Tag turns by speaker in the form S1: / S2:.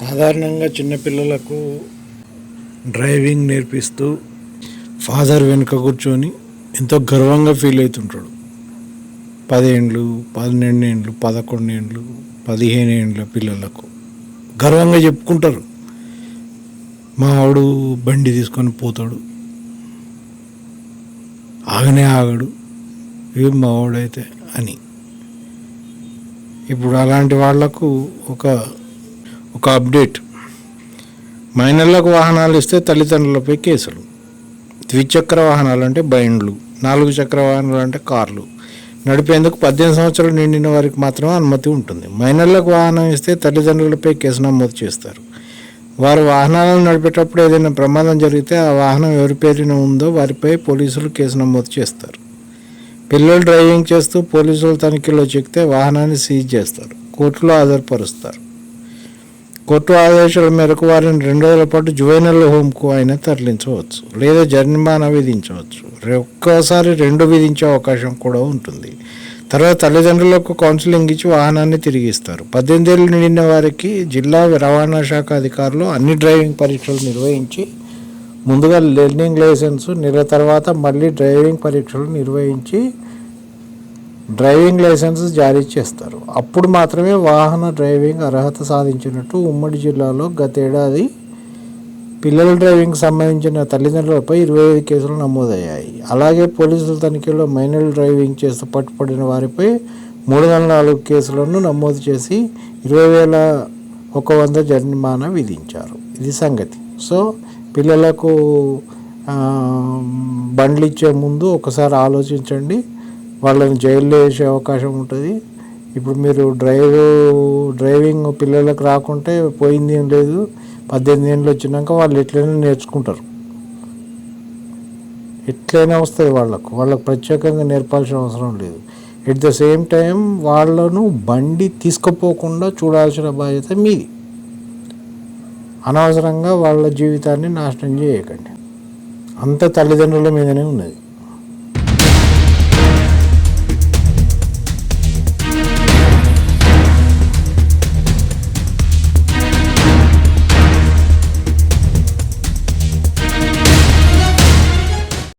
S1: సాధారణంగా చిన్నపిల్లలకు డ్రైవింగ్ నేర్పిస్తూ ఫాదర్ వెనుక కూర్చొని ఎంతో గర్వంగా ఫీల్ అవుతుంటాడు. పదేండ్లు పన్నెండేండ్లు పదకొండేండ్లు పదిహేను ఏండ్ల పిల్లలకు గర్వంగా చెప్పుకుంటారు. మా ఆవిడు బండి తీసుకొని పోతాడు. ఆగనే ఆగడు. ఇవి మా ఆవిడైతే? అని. ఇప్పుడు అలాంటి వాళ్ళకు ఒక ఒక అప్డేట్. మైనర్లకు వాహనాలు ఇస్తే తల్లిదండ్రులపై కేసులు. ద్విచక్ర వాహనాలు అంటే బైండ్లు. నాలుగు చక్ర వాహనాలు అంటే కార్లు. నడిపేందుకు పద్దెనిమిది సంవత్సరాలు నిండిన వారికి మాత్రమే అనుమతి ఉంటుంది. మైనర్లకు వాహనం ఇస్తే తల్లిదండ్రులపై కేసు నమోదు చేస్తారు. వారు వాహనాలను నడిపేటప్పుడు ఏదైనా ప్రమాదం జరిగితే ఆ వాహనం ఎవరి పేరున ఉందో వారిపై పోలీసులు కేసు నమోదు చేస్తారు. పిల్లలు డ్రైవింగ్ చేస్తూ పోలీసులు తనిఖీలో చెక్తే వాహనాన్ని సీజ్ చేస్తారు. కోర్టులో హాజరుపరుస్తారు. కోర్టు ఆదేశాల మేరకు వారిని రెండు రోజుల పాటు జువైనల్ హోమ్కు ఆయన తరలించవచ్చు లేదా జరిమానా విధించవచ్చు. ఒక్కసారి ఒక్కోసారి రెండు విధించే అవకాశం కూడా ఉంటుంది. తర్వాత తల్లిదండ్రులకు కౌన్సిలింగ్ ఇచ్చి వాహనాన్ని తిరిగి ఇస్తారు పద్దెనిమిది ఏళ్ళు నిండిన వారికి జిల్లా రవాణా శాఖ అధికారులు అన్ని డ్రైవింగ్ పరీక్షలు నిర్వహించి ముందుగా లెర్నింగ్ లైసెన్స్ నెల తర్వాత మళ్ళీ డ్రైవింగ్ పరీక్షలు నిర్వహించి డ్రైవింగ్ లైసెన్స్ జారీ చేస్తారు. అప్పుడు మాత్రమే వాహన డ్రైవింగ్ అర్హత సాధించినట్టు ఉమ్మడి జిల్లాలో గతేడాది పిల్లల డ్రైవింగ్ సంబంధించిన తల్లిదండ్రులపై ఇరవై ఐదు కేసులు నమోదయ్యాయి. అలాగే పోలీసుల తనిఖీలో మైనర్ డ్రైవింగ్ చేస్తూ పట్టుబడిన వారిపై మూడు వందల నాలుగు కేసులను నమోదు చేసి ఇరవై వేల ఒక వంద జరిమానా విధించారు. ఇది సంగతి. సో పిల్లలకు బండ్లు ఇచ్చే ముందు ఒకసారి ఆలోచించండి. వాళ్ళని జైల్లో వేసే అవకాశం ఉంటుంది. ఇప్పుడు మీరు డ్రైవ్ డ్రైవింగ్ పిల్లలకు రాకుంటే పోయింది ఏం లేదు. పద్దెనిమిది ఏళ్ళు వచ్చినాక వాళ్ళు ఎట్లయినా నేర్చుకుంటారు. ఎట్లయినా వస్తుంది వాళ్ళకు. వాళ్ళకు ప్రత్యేకంగా నేర్పాల్సిన అవసరం లేదు. ఎట్ ద సేమ్ టైం వాళ్ళను బండి తీసుకుపోకుండా చూడాల్సిన బాధ్యత మీది. అనవసరంగా వాళ్ళ జీవితాన్ని నాశనం చేయకండి. అంత తల్లిదండ్రుల మీదనే ఉన్నది.